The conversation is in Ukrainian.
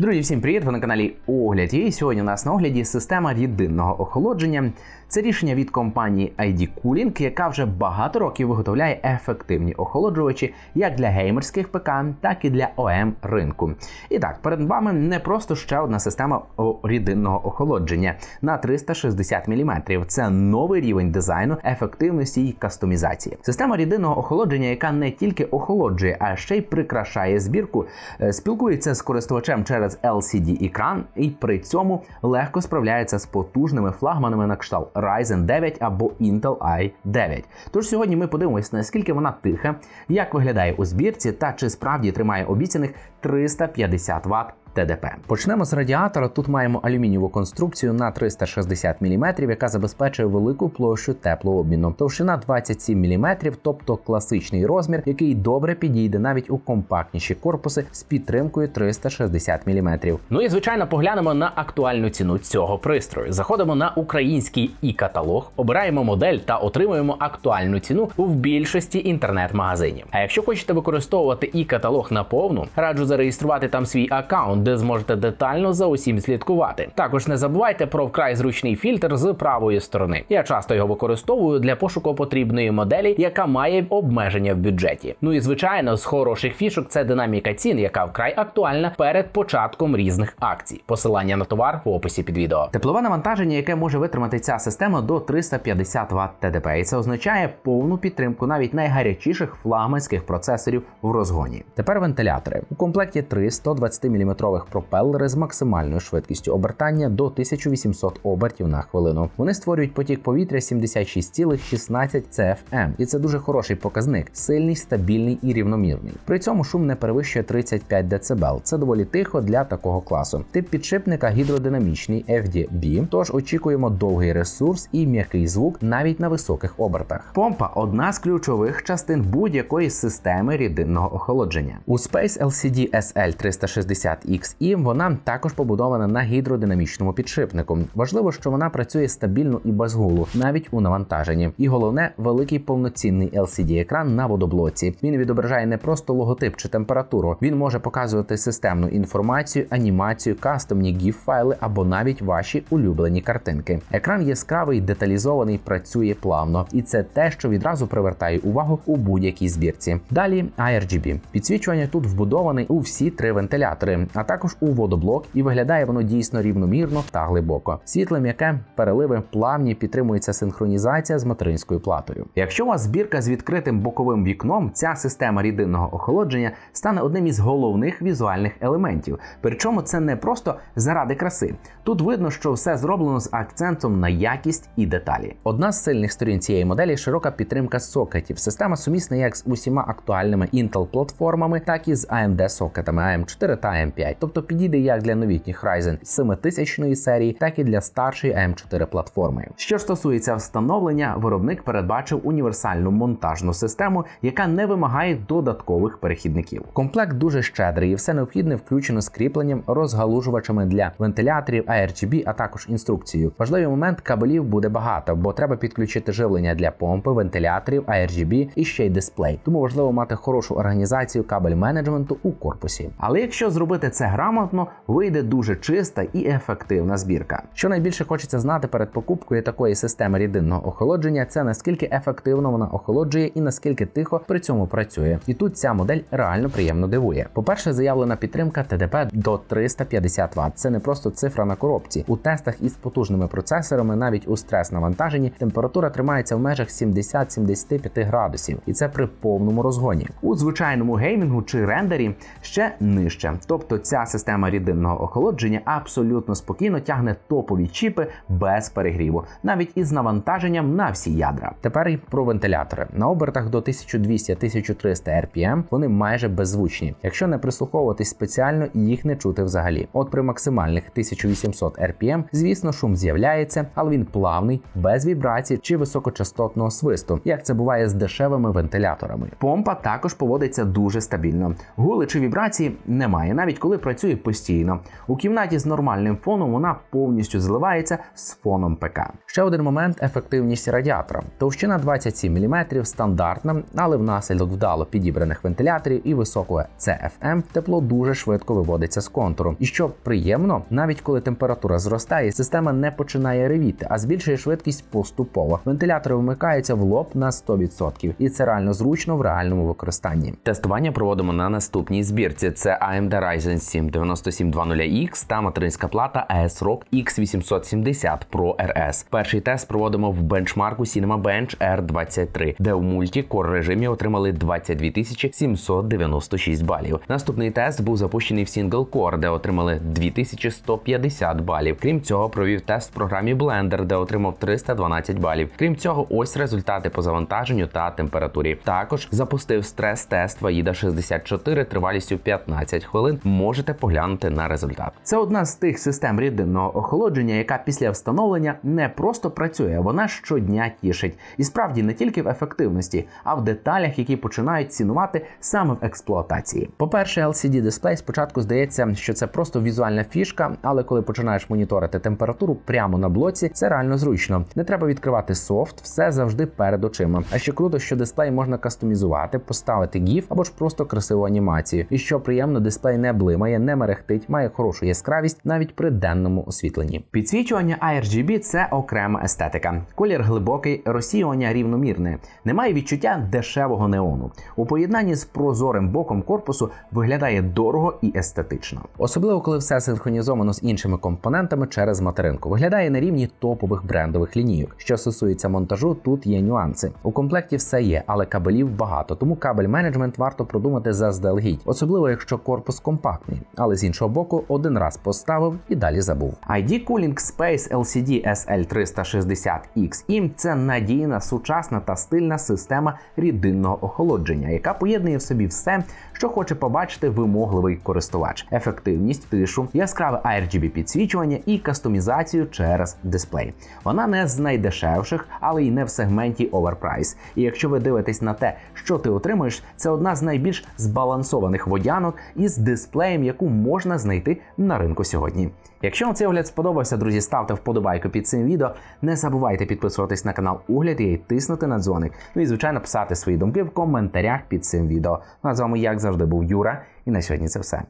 Друзі, всім привіт! Ви на каналі Огляд. І сьогодні у нас на огляді система рідинного охолодження. Це рішення від компанії ID Cooling, яка вже багато років виготовляє ефективні охолоджувачі як для геймерських ПК, так і для ОМ ринку. І так, перед вами не просто ще одна система рідинного охолодження на 360 мм. Це новий рівень дизайну, ефективності і кастомізації. Система рідинного охолодження, яка не тільки охолоджує, а ще й прикрашає збірку, е, спілкується з користувачем через LCD-екран і при цьому легко справляється з потужними флагманами на кшталт Ryzen 9 або Intel i9. Тож сьогодні ми подивимось, наскільки вона тиха, як виглядає у збірці та чи справді тримає обіцяних 350 Вт ТДП. Почнемо з радіатора. Тут маємо алюмінієву конструкцію на 360 мм, яка забезпечує велику площу теплообміну. Товщина 27 мм, тобто класичний розмір, який добре підійде навіть у компактніші корпуси з підтримкою 360 мм. Ну і звичайно поглянемо на актуальну ціну цього пристрою. Заходимо на український і каталог, обираємо модель та отримуємо актуальну ціну в більшості інтернет-магазинів. А якщо хочете використовувати і каталог наповну, раджу зареєструвати там свій аккаунт, де зможете детально за усім слідкувати. Також не забувайте про вкрай зручний фільтр з правої сторони. Я часто його використовую для пошуку потрібної моделі, яка має обмеження в бюджеті. Ну і звичайно, з хороших фішок це динаміка цін, яка вкрай актуальна перед початком різних акцій. Посилання на товар в описі під відео. Теплове навантаження, яке може витримати ця система до 350 Вт ТДП, і це означає повну підтримку навіть найгарячіших флагманських процесорів в розгоні. Тепер вентилятори у комплекті три 120 мм двохмоторових пропелери з максимальною швидкістю обертання до 1800 обертів на хвилину. Вони створюють потік повітря 76,16 CFM, і це дуже хороший показник, сильний, стабільний і рівномірний. При цьому шум не перевищує 35 дБ. Це доволі тихо для такого класу. Тип підшипника гідродинамічний FDB, тож очікуємо довгий ресурс і м'який звук навіть на високих обертах. Помпа одна з ключових частин будь-якої системи рідинного охолодження. У Space LCD SL360X і вона також побудована на гідродинамічному підшипнику. Важливо, що вона працює стабільно і без гулу, навіть у навантаженні. І головне, великий повноцінний LCD-екран на водоблоці. Він відображає не просто логотип чи температуру, він може показувати системну інформацію, анімацію, кастомні gif файли або навіть ваші улюблені картинки. Екран яскравий, деталізований, працює плавно, і це те, що відразу привертає увагу у будь-якій збірці. Далі ARGB. Підсвічування тут вбудоване у всі три вентилятори. а також у водоблок, і виглядає воно дійсно рівномірно та глибоко. Світле м'яке, переливи плавні, підтримується синхронізація з материнською платою. Якщо у вас збірка з відкритим боковим вікном, ця система рідинного охолодження стане одним із головних візуальних елементів. Причому це не просто заради краси. Тут видно, що все зроблено з акцентом на якість і деталі. Одна з сильних сторін цієї моделі широка підтримка сокетів. Система сумісна як з усіма актуальними Intel платформами, так і з AMD сокетами AM4 та AM5. Тобто підійде як для новітніх Ryzen 7000 серії, так і для старшої AM4 платформи. Що стосується встановлення, виробник передбачив універсальну монтажну систему, яка не вимагає додаткових перехідників. Комплект дуже щедрий, і все необхідне включено з кріпленням, розгалужувачами для вентиляторів, ARGB, а також інструкцією. Важливий момент кабелів буде багато, бо треба підключити живлення для помпи, вентиляторів, ARGB і ще й дисплей. Тому важливо мати хорошу організацію кабель менеджменту у корпусі. Але якщо зробити це грамотно, вийде дуже чиста і ефективна збірка. Що найбільше хочеться знати перед покупкою такої системи рідинного охолодження, це наскільки ефективно вона охолоджує і наскільки тихо при цьому працює. І тут ця модель реально приємно дивує. По-перше, заявлена підтримка ТДП до 350 Вт. Це не просто цифра на коробці. У тестах із потужними процесорами, навіть у стрес навантаженні, температура тримається в межах 70-75 градусів, і це при повному розгоні. У звичайному геймінгу чи рендері ще нижче. Тобто ця система рідинного охолодження абсолютно спокійно тягне топові чіпи без перегріву, навіть із навантаженням на всі ядра. Тепер і про вентилятори на обертах до 1200-1300 RPM вони майже беззвучні. Якщо не прислуховуватись спеціально, їх не чути взагалі. От при максимальних 1800 RPM, звісно, шум з'являється, але він плавний, без вібрацій чи високочастотного свисту, як це буває з дешевими вентиляторами. Помпа також поводиться дуже стабільно. Гули чи вібрації немає, навіть коли працює постійно. У кімнаті з нормальним фоном вона повністю зливається з фоном ПК. Ще один момент ефективність радіатора. Товщина 27 мм стандартна, але внаслідок вдало підібраних вентиляторів і високого CFM тепло дуже швидко виводиться з контуру. І що приємно, навіть коли температура зростає, система не починає ревіти, а збільшує швидкість поступово. Вентилятори вмикаються в лоб на 100%, і це реально зручно в реальному використанні. Тестування проводимо на наступній збірці: це AMD Ryzen 7 9720X та материнська плата ASRock X870 Pro RS. Перший тест проводимо в бенчмарку Cinebench R23, де в мультикор режимі отримали 22 796 балів. Наступний тест був запущений в Single Core, де отримали 2150 балів. Крім цього, провів тест в програмі Blender, де отримав 312 балів. Крім цього, ось результати по завантаженню та температурі. Також запустив стрес-тест Vaida 64 тривалістю 15 хвилин. Можете поглянути на результат. Це одна з тих систем рідинного охолодження, яка після встановлення не просто працює, вона щодня тішить. І справді не тільки в ефективності, а в деталях, які починають цінувати саме в експлуатації. По-перше, LCD дисплей спочатку здається, що це просто візуальна фішка, але коли починаєш моніторити температуру прямо на блоці, це реально зручно. Не треба відкривати софт, все завжди перед очима. А ще круто, що дисплей можна кастомізувати, поставити GIF або ж просто красиву анімацію. І що приємно, дисплей не блимає, не мерехтить, має хорошу яскравість навіть при денному освітленні. Підсвічування RGB – це окрема естетика. Колір глибокий, розсіювання рівномірне. Немає відчуття дешевого неону. У поєднанні з прозорим боком корпусу виглядає дорого і естетично. Особливо коли все синхронізовано з іншими компонентами через материнку. Виглядає на рівні топових брендових лінійок. Що стосується монтажу, тут є нюанси. У комплекті все є, але кабелів багато, тому кабель менеджмент варто продумати заздалегідь, особливо якщо корпус компактний. Але з іншого боку, один раз поставив і далі забув. ID Cooling Space LCD SL360XIM – це надійна, сучасна та стильна система рідинного охолодження, яка поєднує в собі все, що хоче побачити вимогливий користувач: ефективність, тишу, яскраве RGB підсвічування і кастомізацію через дисплей. Вона не з найдешевших, але й не в сегменті Overprice. І якщо ви дивитесь на те, що ти отримуєш, це одна з найбільш збалансованих водянок із дисплеєм, яку можна знайти на ринку сьогодні. Якщо вам цей огляд сподобався, друзі, ставте вподобайку під цим відео. Не забувайте підписуватись на канал Угляд і тиснути на дзвоник. Ну і звичайно писати свої думки в коментарях під цим відео. Ну а з вами, як завжди, був Юра, і на сьогодні це все.